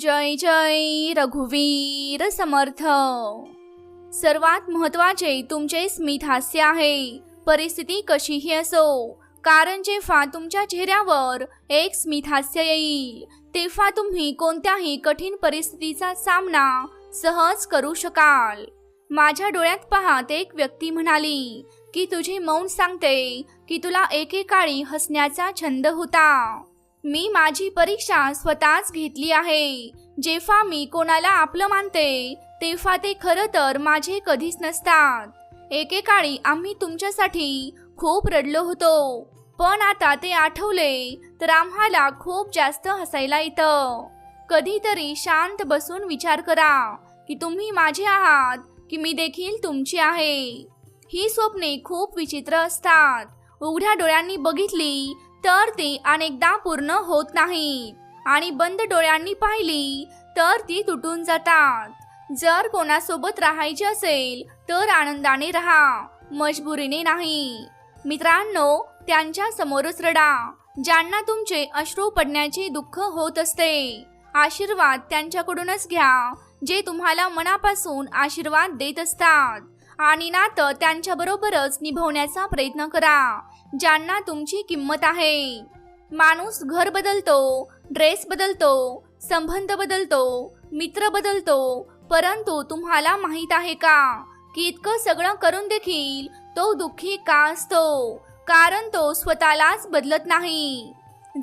जय जय रघुवीर समर्थ. सर्वात महत्त्वाचे तुमचे स्मित हास्य आहे. परिस्थिती कशीही असो कारण जेव्हा तुमच्या चेहऱ्यावर एक स्मित हास्य येईल तेव्हा तुम्ही कोणत्याही कठीण परिस्थितीचा सामना सहज करू शकाल. माझ्या डोळ्यात पाहत एक व्यक्ती म्हणाली की तुझे मौन सांगते की तुला एकेकाळी हसण्याचा छंद होता. मी माझी परीक्षा स्वतःच घेतली आहे. जेव्हा मी कोणाला आपलं मानते तेव्हा ते खरं तर माझे कधीच नसतात. एकेकाळी आम्ही तुमच्यासाठी खूप रडलो होतो. पण आता ते आठवले तर आम्हाला खूप जास्त हसायला येतं. कधीतरी शांत बसून विचार करा की तुम्ही माझे आहात की मी देखील तुमची आहे. ही स्वप्ने खूप विचित्र असतात. उघड्या डोळ्यांनी बघितली तर ती अनेकदा पूर्ण होत नाहीत. आणि बंद डोळ्यांनी पाहिली तर ती तुटून जातात. जर कोणासोबत राहायचे असेल तर आनंदाने राहा. मजबुरीने नाही. मित्रांनो त्यांच्या समोरच रडा. ज्यांना तुमचे अश्रू पडण्याचे दुःख होत असते आशीर्वाद त्यांच्याकडूनच घ्या जे तुम्हाला मनापासून आशीर्वाद देत असतात. आणि नातं त्यांच्याबरोबरच निभवण्याचा प्रयत्न करा ज्यांना तुमची किंमत आहे. माणूस घर बदलतो ड्रेस बदलतो संबंध बदलतो मित्र बदलतो परंतु तुम्हाला माहीत आहे का की इतकं सगळं करून देखील तो दुःखी का असतो? कारण तो स्वतःलाच बदलत नाही.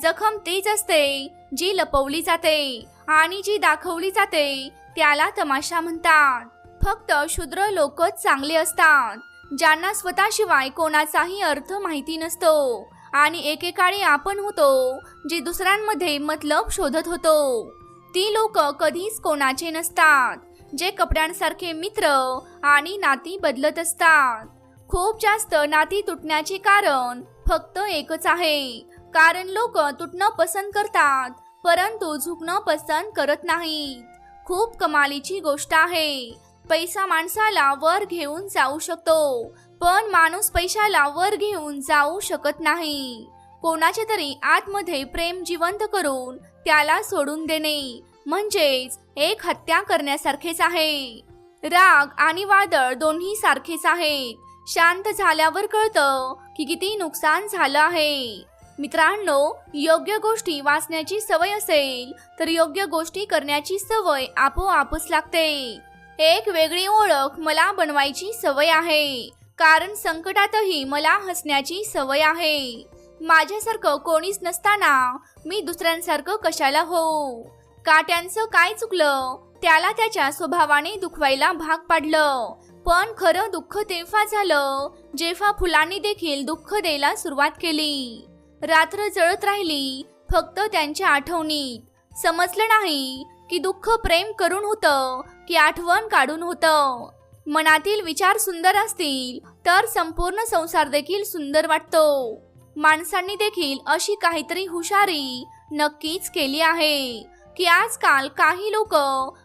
जखम तीच असते जी लपवली जाते आणि जी दाखवली जाते त्याला तमाशा म्हणतात. फक्त शूद्र लोकच चांगले असतात. ज्यांना स्वतःशिवाय कोणाचाही अर्थ माहिती नसतो. आणि एकेकाळी आपण होतो जे दुसऱ्यांमध्ये मतलब शोधत होतो. ती लोक कधीच कोणाचे नसतात जे कपड्यांसारखे मित्र आणि नाती बदलत असतात. खूप जास्त नाती तुटण्याचे कारण फक्त एकच आहे. कारण लोक तुटणं पसंत करतात परंतु झुकणं पसंत करत नाहीत. खूप कमालीची गोष्ट आहे. पैसा माणसाला वर घेऊन जाऊ शकतो. पण माणूस पैशाला वर घेऊन जाऊ शकत नाही. कोणाचे तरी आतमध्ये प्रेम जिवंत करून त्याला सोडून देणे म्हणजेच एक हत्या करण्यासारखेच आहे. राग आणि वादळ दोन्ही सारखेच आहेत. शांत झाल्यावर कळतं की किती नुकसान झालं आहे. मित्रांनो योग्य गोष्टी वाचण्याची सवय असेल तर योग्य गोष्टी करण्याची सवय आपोआपच लागते. एक वेगळी ओळख मला बनवायची सवय आहे. कारण संकटातही मला हसण्याची सवय आहे. माझ्यासारखं कोणीच नसताना मी दुसऱ्यांसारखं कशाला हो? काट्यांचं काय चुकलं? त्याला त्याच्या स्वभावाने दुखवायला भाग पाडलं. पण खरं दुःख तेव्हा झालं जेव्हा फुलांनी देखील दुःख द्यायला सुरुवात केली. रात्र जळत राहिली फक्त त्यांच्या आठवणीत. समजलं नाही की दुःख प्रेम करून होतं की आठवण काढून होतं. मनातील विचार सुंदर असतील तर संपूर्ण संसार देखील सुंदर वाटतो. माणसांनी देखील अशी काहीतरी हुशारी नक्कीच केली आहे की आजकाल काही लोक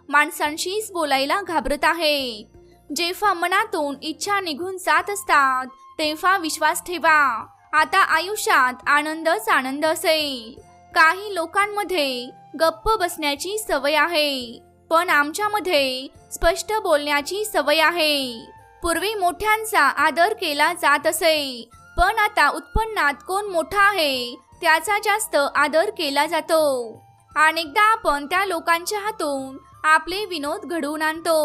माणसांशीच बोलायला घाबरत आहेत. जेव्हा मनातून इच्छा निघून जात असतात तेव्हा विश्वास ठेवा. आता आयुष्यात आनंदच आनंद असेल. काही लोकांमध्ये गप्प बसण्याची सवय आहे. पण आमच्यामध्ये स्पष्ट बोलण्याची सवय आहे. पूर्वी मोठ्यांचा आदर केला जात असे पण आता उत्पन्नात कोण मोठा आहे त्याचा जास्त आदर केला जातो. अनेकदा आपण त्या लोकांच्या हातून आपले विनोद घडवून आणतो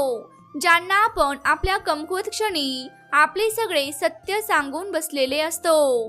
ज्यांना आपण आपल्या कमकुवत क्षणी आपले सगळे सत्य सांगून बसलेले असतो.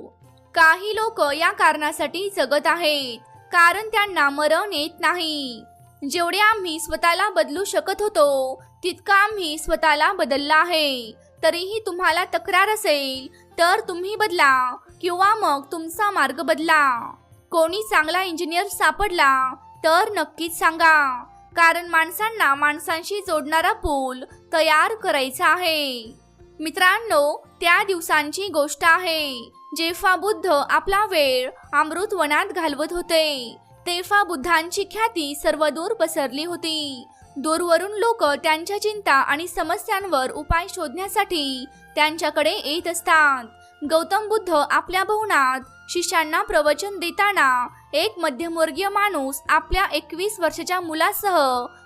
काही लोक या कारणासाठी जगत आहेत कारण त्यांना मरण येत नाही. जेवढे आम्ही स्वतःला बदलू शकत होतो तितका आम्ही स्वतःला बदलला आहे. तरीही तुम्हाला तक्रार असेल तर तुम्ही बदला किंवा मग तुमचा मार्ग बदला. कोणी चांगला इंजिनियर सापडला तर नक्कीच सांगा. कारण माणसांना माणसांशी जोडणारा पूल तयार करायचा आहे. मित्रांनो त्या दिवसांची गोष्ट आहे. जेव्हा बुद्ध आपला वेळ अमृत वनात घालवत होते. तेव्हा बुद्धांची ख्याती सर्वदूर पसरली होती. दूरवरून लोक त्यांच्या चिंता आणि समस्यांवर उपाय शोधण्यासाठी त्यांच्याकडे येत असतात. गौतम बुद्ध आपल्या भवनात शिष्यांना प्रवचन देताना एक मध्यमवर्गीय माणूस आपल्या एकवीस वर्षाच्या मुलासह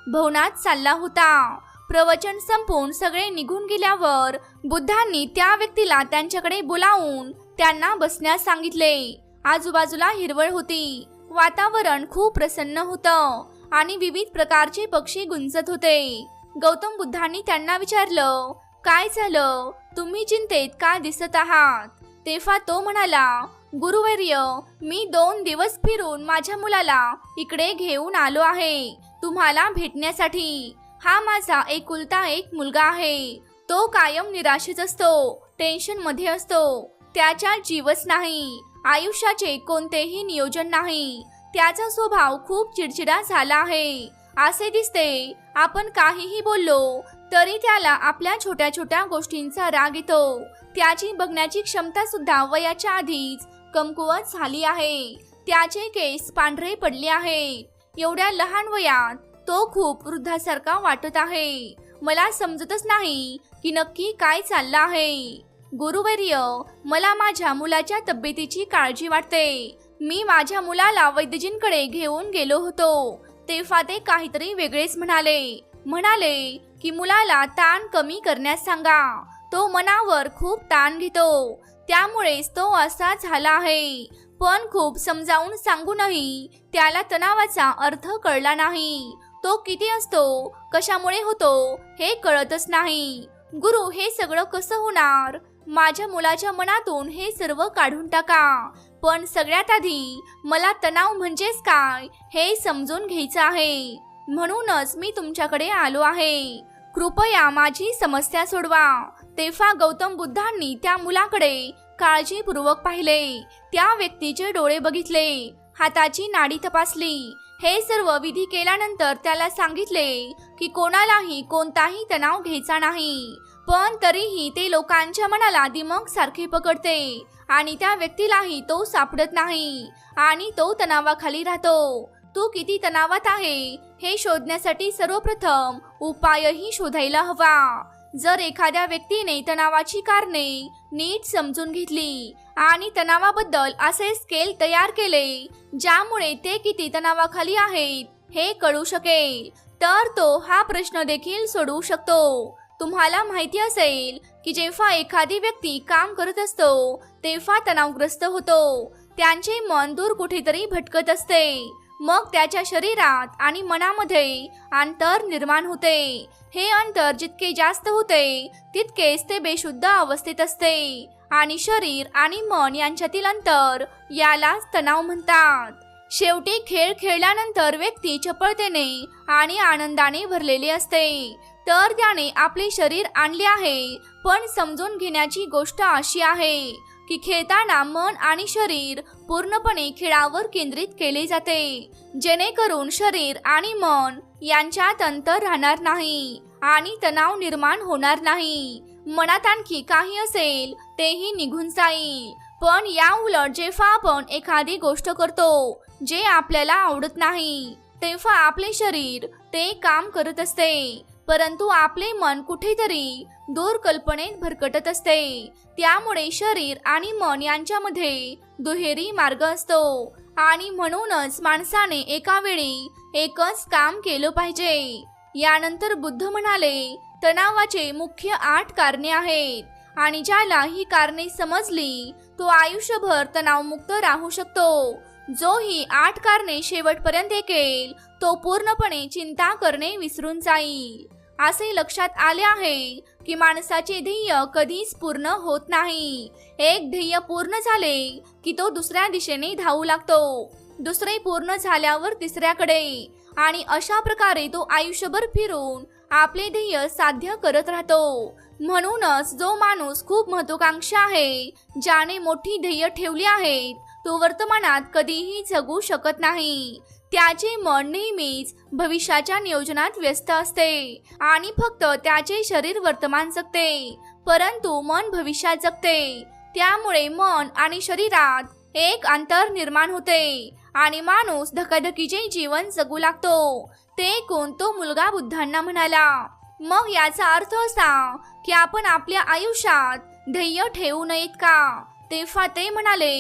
भवनात चालला होता. प्रवचन संपून सगळे निघून गेल्यावर बुद्धांनी त्या व्यक्तीला त्यांच्याकडे बोलावून त्यांना बसण्यास सांगितले. आजूबाजूला हिरवळ होती. वातावरण खूप प्रसन्न होतं आणि विविध प्रकारचे पक्षी गुंजत होते. गौतम बुद्धांनी त्यांना विचारलं काय झालं? तुम्ही चिंतेत का दिसत आहात? तेव्हा तो म्हणाला गुरुवर्य मी दोन दिवस फिरून माझ्या मुलाला इकडे घेऊन आलो आहे तुम्हाला भेटण्यासाठी. हा माझा एकुलता एक मुलगा आहे. तो कायम निराशेत असतो टेन्शनमध्ये असतो. त्याच्या जीवच नाही. आयुष्याचे कोणतेही नियोजन नाही. त्याचा स्वभाव खूप चिडचिडा झाला आहे. असे दिसते आपण काहीही बोललो तरी त्याला आपल्या छोट्या छोट्या गोष्टींचा राग येतो. त्याची बघण्याची क्षमता सुद्धा वयाच्या आधीच कमकुवत झाली आहे. त्याचे केस पांढरे पडले आहे. एवढ्या लहान वयात तो खूप वृद्धासारखा वाटत आहे. मला समजतच नाही की नक्की काय चाललं आहे. गुरुवर्य मला माझ्या मुलाच्या तब्येतीची काळजी वाटते. मी माझ्या मुलाला वैद्यजींकडे घेऊन गेलो होतो. तेव्हा ते काहीतरी वेगळेच म्हणाले. म्हणाले की मुलाला ताण कमी करण्यास सांगा. तो मनावर खूप ताण घेतो. त्यामुळेच तो असा झाला आहे. पण खूप समजावून सांगूनही त्याला तणावाचा अर्थ कळला नाही. तो किती असतो कशामुळे होतो हे कळतच नाही. गुरु हे सगळं कसं होणार? माझ्या मुलाच्या मनातून हे सर्व काढून टाका. पण सगळ्यात आधी मला तणाव म्हणजेच काय हे समजून घ्यायचं आहे. म्हणूनच मी तुमच्याकडे आलो आहे. कृपया माझी समस्या सोडवा. तेव्हा गौतम बुद्धांनी त्या मुलाकडे काळजीपूर्वक पाहिले. त्या व्यक्तीचे डोळे बघितले. हाताची नाडी तपासली. हे सर्व विधी केल्यानंतर त्याला सांगितले की कोणालाही कोणताही तणाव घ्यायचा नाही. पण तरीही ते लोकांच्या मनाला दिमक सारखे पकडते. आणि त्या व्यक्तीलाही तो सापडत नाही. आणि तो तणावाखाली राहतो. तू किती तणावात आहे हे शोधण्यासाठी सर्वप्रथम उपायही शोधायला हवा. जर एखाद्या व्यक्तीने तणावाची कारणे नीट समजून घेतली आणि तणावाबद्दल असे स्केल तयार केले ज्यामुळे ते किती तणावाखाली आहेत हे कळू शकेल. तर तो हा प्रश्न देखील सोडवू शकतो. तुम्हाला माहिती असेल की जेव्हा एखादी व्यक्ती काम करत असतो तेव्हा तणावग्रस्त होतो. त्यांचे मन दूर कुठेतरी भटकत असते. मग त्याच्या शरीरात आणि मनामध्ये अंतर निर्माण होते. हे अंतर जितके जास्त होते तितकेच ते बेशुद्ध अवस्थेत असते. आणि शरीर आणि मन यांच्यातील अंतर यालाच तणाव म्हणतात. शेवटी खेळ खेळल्यानंतर व्यक्ती चपळतेने आणि आनंदाने भरलेली असते. तर त्याने आपले शरीर आणले आहे. पण समजून घेण्याची गोष्ट अशी आहे की खेळताना मन आणि शरीर पूर्णपणे खेळावर केंद्रित केले जाते. जेणेकरून शरीर आणि मन यांच्यात अंतर राहणार नाही आणि तणाव निर्माण होणार नाही. मनात आणखी काही असेल तेही निघून जाईल. पण या उलट जेव्हा आपण एखादी गोष्ट करतो जे आपल्याला आवडत नाही तेव्हा आपले शरीर ते काम करत असते. परंतु आपले मन कुठेतरी दूर कल्पनेत भरकटत असते. त्यामुळे शरीर आणि मन यांच्यामध्ये दुहेरी मार्ग असतो. आणि म्हणूनच माणसाने एका वेळी एकच काम केलं पाहिजे. यानंतर बुद्ध म्हणाले तणावाचे मुख्य आठ कारणे आहेत आणि ज्याला ही कारणे समजली तो आयुष्यभर तणावमुक्त राहू शकतो. जो ही आठ कारणे शेवटपर्यंत ऐकेल तो पूर्णपणे चिंता करणे विसरून जाईल. असे लक्षात आले आहे की माणसाचे ध्येय कधीच पूर्ण होत नाही. एक ध्येय पूर्ण झाले की तो दुसऱ्या दिशेने धावू लागतो. दुसरे पूर्ण झाल्यावर तिसऱ्याकडे. आणि अशा प्रकारे तो आयुष्यभर फिरून आपले ध्येय साध्य करत राहतो. म्हणूनच जो माणूस खूप महत्वाकांक्षा आहे ज्याने मोठी ध्येय ठेवली आहेत तो वर्तमानात कधीही जगू शकत नाही. त्याचे मन नेहमीच भविष्याच्या नियोजनात व्यस्त असते. आणि फक्त त्याचे शरीर वर्तमान जगते. परंतु मन भविष्यात जगते. त्यामुळे मन आणि शरीरात एक अंतर निर्माण होते. आणि माणूस धकाधकीचे जीवन जगू लागतो. ते कोण? तो मुलगा बुद्धांना म्हणाला. मग याचा अर्थ असा की आपण आपल्या आयुष्यात ध्येय ठेवू नयेत का? ते ते म्हणाले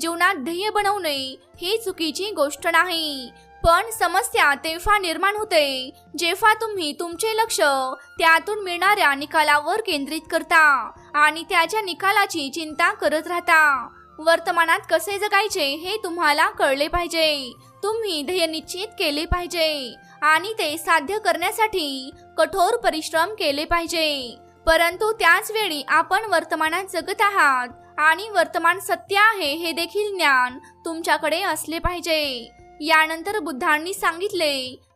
जीवनात ध्येय बनवणे ही चुकीची गोष्ट नाही. पण समस्या तेव्हा निर्माण होते जेव्हा तुम्ही तुमचे लक्ष त्यातून मिळणाऱ्या निकालावर केंद्रित करता आणि त्याच्या निकालाची चिंता करत राहता. वर्तमानात कसे जगायचे हे तुम्हाला कळले पाहिजे. तुम्ही ध्येय निश्चित केले पाहिजे आणि ते साध्य करण्यासाठी कठोर परिश्रम केले पाहिजे. परंतु त्याच वेळी आपण वर्तमानात जगत आहात आणि वर्तमान सत्य आहे हे देखील ज्ञान तुमच्याकडे असले पाहिजे. यानंतर बुद्धांनी सांगितले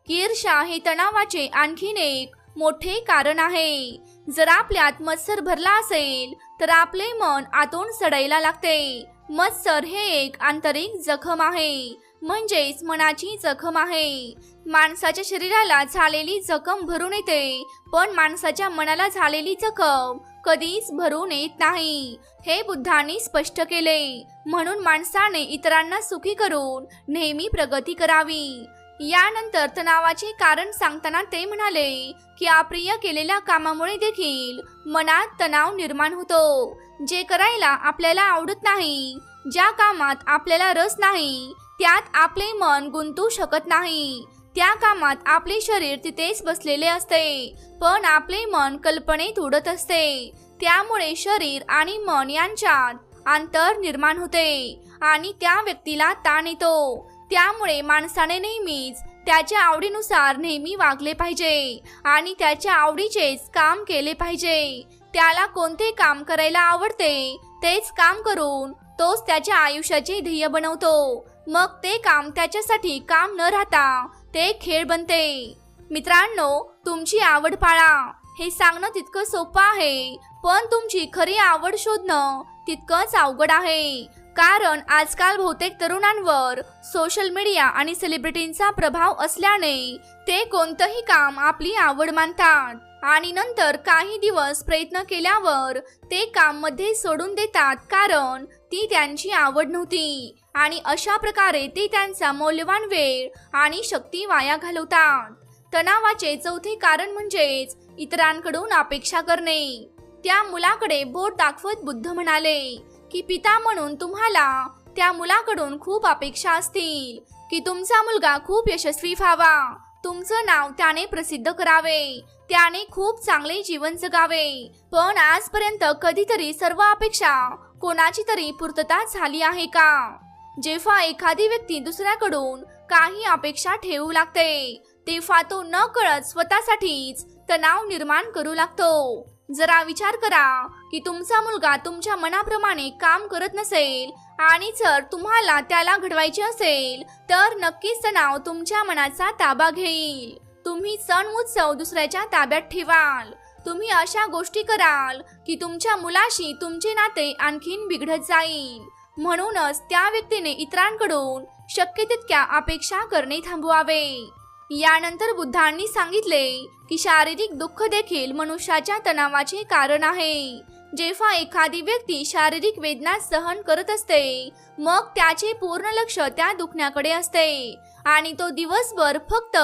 की ईर्षा हे तणावाचे आणखीन एक मोठे कारण आहे. जर आपल्यात मत्सर भरला असेल तर आपले मन आतून सडायला लागते. मत्सर हे एक आंतरिक जखम आहे म्हणजेच मनाची जखम आहे. माणसाच्या शरीराला झालेली जखम भरून येते पण माणसाच्या मनाला झालेली जखम कधीच भरून येत नाही. हे बुद्धांनी स्पष्ट केले. म्हणून माणसाने इतरांना सुखी करून नेहमी प्रगती करावी. यानंतर तणावाचे कारण सांगताना ते म्हणाले की अप्रिय केलेल्या कामामुळे देखील मनात तणाव निर्माण होतो. जे करायला आपल्याला आवडत नाही ज्या कामात आपल्याला रस नाही त्यात आपले मन गुंतू शकत नाही. त्या कामात आपले शरीर तिथेच बसलेले असते पण आपले मन कल्पनेत उडत असते. त्यामुळे शरीर आणि मन यांच्यात अंतर निर्माण होते आणि त्या व्यक्तीला ताण येतो. त्यामुळे माणसाने नेहमीच त्याच्या आवडीनुसार नेहमी वागले पाहिजे आणि त्याच्या आवडीचेच काम केले पाहिजे. त्याला कोणते काम करायला आवडते तेच काम करून तोच त्याच्या आयुष्याचे ध्येय बनवतो. मग ते काम त्याच्यासाठी काम न राहता ते खेळ बनते. मित्रांनो तुमची आवड पाळा. हे सांगणं तितकं सोपं आहे पण तुमची खरी आवड शोधणं तितकंच अवघड आहे. कारण आजकाल बहुतेक तरुणांवर सोशल मीडिया आणि सेलिब्रिटींचा प्रभाव असल्याने ते कोणतंही काम आपली आवड मानतात. आणि नंतर काही दिवस प्रयत्न केल्यावर ते काममध्ये सोडून देतात कारण ती त्यांची आवड नव्हती. आणि अशा प्रकारे ते त्यांचा मौल्यवान वेळ आणि शक्ती वाया घालवतात. तणावाचे चौथे कारण म्हणजेच इतरांकडून अपेक्षा करणे. त्या मुलाकडे बोट दाखवत बुद्ध म्हणाले की पिता म्हणून तुम्हाला त्या मुलाकडून खूप अपेक्षा असतील की तुमचा मुलगा खूप यशस्वी व्हावा. तुमचं नाव त्याने प्रसिद्ध करावे. त्याने खूप चांगले जीवन जगावे. पण आजपर्यंत कधीतरी सर्व अपेक्षा कोणाची तरी पूर्तता झाली आहे का? जेव्हा एखादी व्यक्ती दुसऱ्याकडून काही अपेक्षा ठेवू लागते तेव्हा तो न कळत स्वतःसाठीच तणाव निर्माण करू लागतो. जरा विचार करा की तुमचा मुलगा तुमच्या मनाप्रमाणे काम करत नसेल आणि जर तुम्हाला त्याला घडवायचे असेल तर नक्कीच तणाव तुमच्या मनाचा ताबा घेईल. तुम्ही सण उत्सव दुसऱ्याच्या ताब्यात ठेवाल. तुम्ही अशा गोष्टी कराल की तुमच्या मुलाशी तुमचे नाते आणखीन बिघडत जाईल. म्हणूनच त्या व्यक्तीने इतरांकडून शक्य तितक्या अपेक्षा करणे थांबवावे. यानंतर बुद्धांनी सांगितले की शारीरिक दुःख देखील मनुष्याच्या तणावाचे कारण आहे. जेव्हा एखादी व्यक्ती शारीरिक वेदना सहन करत असते मग त्याचे पूर्ण लक्ष त्या दुखण्याकडे असते आणि तो दिवसभर फक्त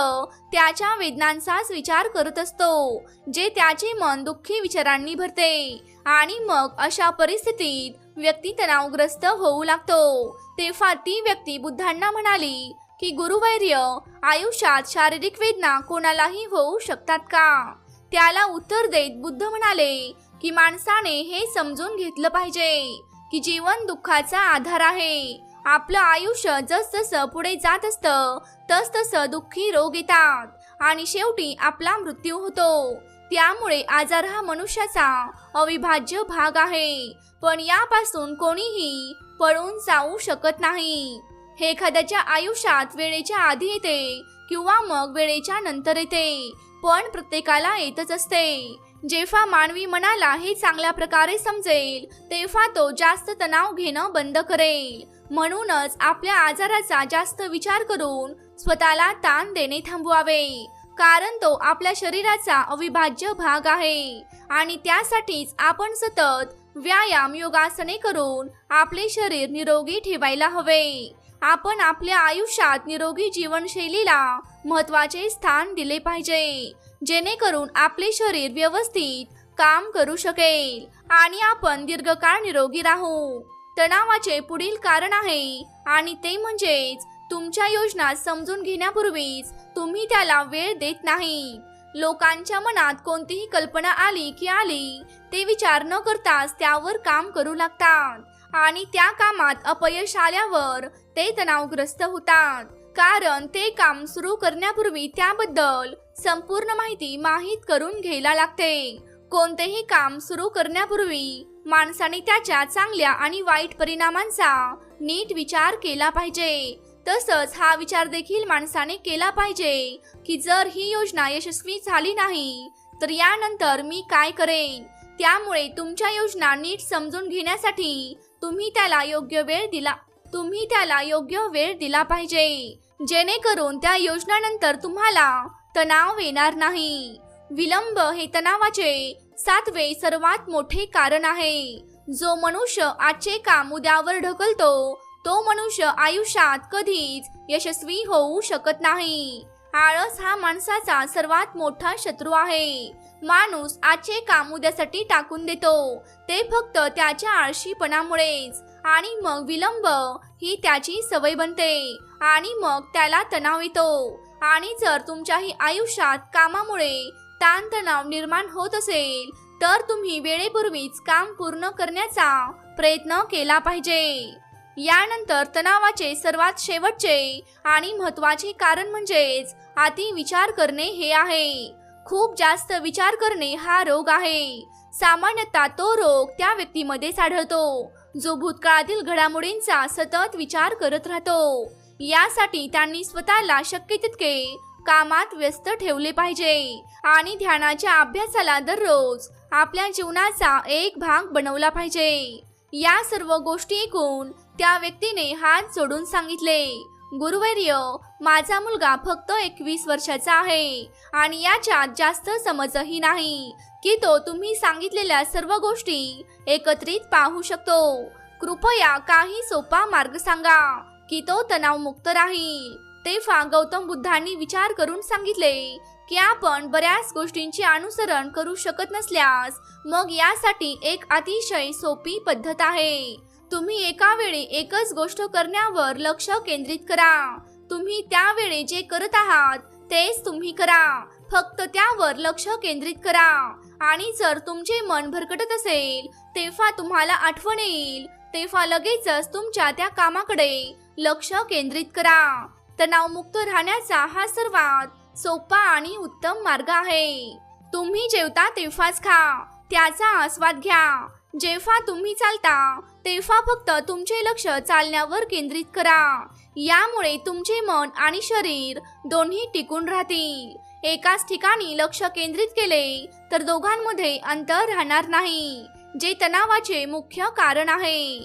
त्याच्या वेदनांचाच विचार करत असतो जे त्याचे मन दुःखी विचारांनी भरते आणि मग अशा परिस्थितीत व्यक्ती तणावग्रस्त होऊ लागतो. तेव्हा ती व्यक्ती बुद्धांना म्हणाली की गुरुवैर्य आयुष्यात शारीरिक वेदना कोणालाही होऊ शकतात का? त्याला उत्तर देत बुद्ध म्हणाले की माणसाने हे समजून घेतलं पाहिजे की जीवन दुःखाचा आधार आहे. आपलं आयुष्य जसजसं पुढे जात असतं तसतसं दुःखी रोग येतात आणि शेवटी आपला मृत्यू होतो. त्यामुळे आजार हा मनुष्याचा अविभाज्य भाग आहे. पण यापासून कोणीही पळून जाऊ शकत नाही. हे एखाद्याच्या आयुष्यात वेळेच्या आधी येते किंवा मग वेळेच्या नंतर येते. पण प्रत्येकाला येतच असते. जेव्हा मानवी मनाला हे चांगल्या प्रकारे समजेल तेव्हा तो जास्त तणाव घेणं बंद करेल. म्हणूनच आपल्या आजाराचा जास्त विचार करून स्वतःला ताण देणे थांबवावे. कारण तो आपल्या शरीराचा अविभाज्य भाग आहे. आणि त्यासाठीच आपण सतत व्यायाम योगासने करून आपले शरीर निरोगी ठेवायला हवे. आपण आपल्या आयुष्यात निरोगी जीवनशैलीला महत्त्वाचे स्थान दिले पाहिजे जेणेकरून आपले शरीर व्यवस्थित काम करू शकेल आणि आपण दीर्घकाळ निरोगी राहू. तणावाचे पुढील कारण आहे आणि ते म्हणजेच तुमच्या योजना समजून घेण्यापूर्वीच तुम्ही त्याला वेळ देत नाही. लोकांच्या मनात कोणतीही कल्पना आली की आली ते विचार न करताच त्यावर काम करू लागतात. आणि त्या कामात अपयश आल्यावर ते तणावग्रस्त होतात. कारण ते काम सुरू करण्यापूर्वी त्याबद्दल संपूर्ण माहिती माहीत करून घ्यायला लागते. कोणतेही काम सुरू करण्यापूर्वी माणसाने त्याच्या चांगल्या आणि वाईट परिणामांचा नीट विचार केला पाहिजे. तसंच हा विचार देखील माणसाने केला पाहिजे की जर ही योजना यशस्वी झाली नाही तर यानंतर मी काय करेन? त्यामुळे तुमच्या योजना नीट समजून घेण्यासाठी तुम्ही त्याला योग्य वेळ दिला तुम्ही त्याला योग्य वेळ दिला पाहिजे. जेणेकरून त्या योजनानंतर तुम्हाला तणाव येणार नाही. विलंब हे तणावाचे सातवे सर्वात मोठे कारण आहे. जो मनुष्य आजचे काम उद्यावर ढकलतो तो मनुष्य आयुष्यात कधीच यशस्वी होऊ शकत नाही. आळस हा माणसाचा सर्वात मोठा शत्रू आहे. माणूस आजचे काम उद्यासाठी टाकून देतो. ते फक्त त्याच्या आळशीपणामुळेच आणि मग विलंब ही त्याची सवय बनते आणि मग त्याला तणाव येतो. आणि जर तुमच्याही आयुष्यात कामामुळे ताणतणाव निर्माण होत असेल तर तुम्ही वेळेपूर्वीच काम पूर्ण करण्याचा प्रयत्न केला पाहिजे. यानंतर तणावाचे सर्वात शेवटचे आणि महत्त्वाचे कारण म्हणजेच अति विचार करणे हे आहे. खूप जास्त विचार करणे हा रोग आहे. सामान्यतः तो रोग त्या व्यक्तीमध्येच आढळतो जो भूतकाळातील घडामोडींचा सतत विचार करत राहतो. यासाठी त्यांनी स्वतःला शक्य तितके कामात व्यस्त ठेवले पाहिजे आणि ध्यानाच्या अभ्यासाला दररोज आपल्या जीवनाचा एक भाग बनवला पाहिजे. या सर्व गोष्टी ऐकून त्या व्यक्तीने हात जोडून सांगितले गुरुवर्य माझा मुलगा फक्त एकवीस वर्षाचा आहे आणि याच्यात जास्त समजही नाही की तो तुम्ही सांगितलेल्या सर्व गोष्टी एकत्रित पाहू शकतो. कृपया काही सोपा मार्ग सांगा की तो तणावमुक्त राहील. तेव्हा गौतम बुद्धांनी विचार करून सांगितले की आपण बऱ्याच गोष्टींचे अनुसरण करू शकत नसल्यास मग यासाठी एक अतिशय सोपी पद्धत आहे. तुम्ही एका वेळी एकच गोष्ट करण्यावर लक्ष केंद्रित करा. तुम्ही त्यावेळी जे करत आहात तेच तुम्ही करा. फक्त त्यावर लक्ष केंद्रित करा. आणि जर तुमचे मन भरकटत असेल तेव्हा तुम्हाला आठवण येईल. तेव्हा लगेचच तुमच्या त्या कामाकडे लक्ष केंद्रित करा. तणावमुक्त राहण्याचा हा सर्वात सोपा आणि उत्तम मार्ग आहे. तुम्ही जेवता तेव्हाच खा. त्याचा आस्वाद घ्या. जेव्हा तुम्ही चालता तेव्हा फक्त तुमचे लक्ष चालण्यावर केंद्रित करा. यामुळे तुमचे मन आणि शरीर दोन्ही टिकून राहतील. एकाच ठिकाणी लक्ष केंद्रित केले तर दोघांमध्ये अंतर राहणार नाही जे तणावाचे मुख्य कारण आहे.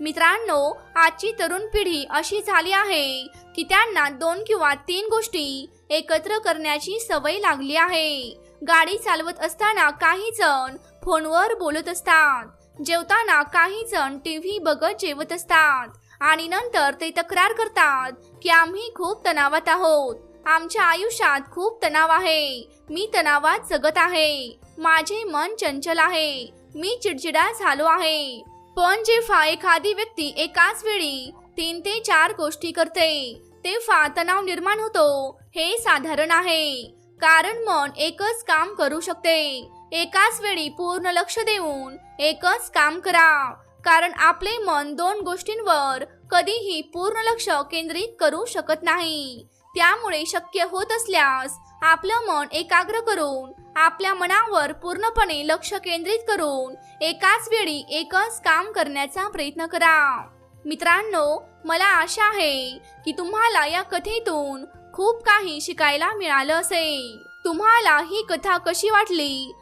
मित्रांनो आजची तरुण पिढी अशी झाली आहे की त्यांना दोन किंवा तीन गोष्टी एकत्र करण्याची सवय लागली आहे. गाडी चालवत असताना काही जण फोनवर बोलत असतात. जेवताना काही जण टी व्ही बघत जेवत असतात. आणि नंतर ते तक्रार करतात की आम्ही खूप तणावात आहोत. आमच्या आयुष्यात खूप तणाव आहे. मी तणावात जगत आहे. माझे मन चंचल आहे. मी चिडचिडा झालो आहे. पण जेव्हा एखादी व्यक्ती एकाच वेळी तीन ते चार गोष्टी करते तेव्हा तणाव निर्माण होतो. हे साधारण आहे. कारण मन एकच काम करू शकते. एकाच वेळी पूर्ण लक्ष देऊन एकच काम करा. कारण आपले मन दोन गोष्टींवर कधीही पूर्ण लक्ष केंद्रित करू शकत नाही. त्यामुळे शक्य होत असल्यास आपलं मन एकाग्र करून आपल्या मनावर पूर्णपणे लक्ष केंद्रित करून एकाच वेळी एकच काम करण्याचा प्रयत्न करा. मित्रांनो मला आशा आहे की तुम्हाला या कथेतून खूप काही शिकायला मिळालं असेल. तुम्हाला ही कथा कशी वाटली?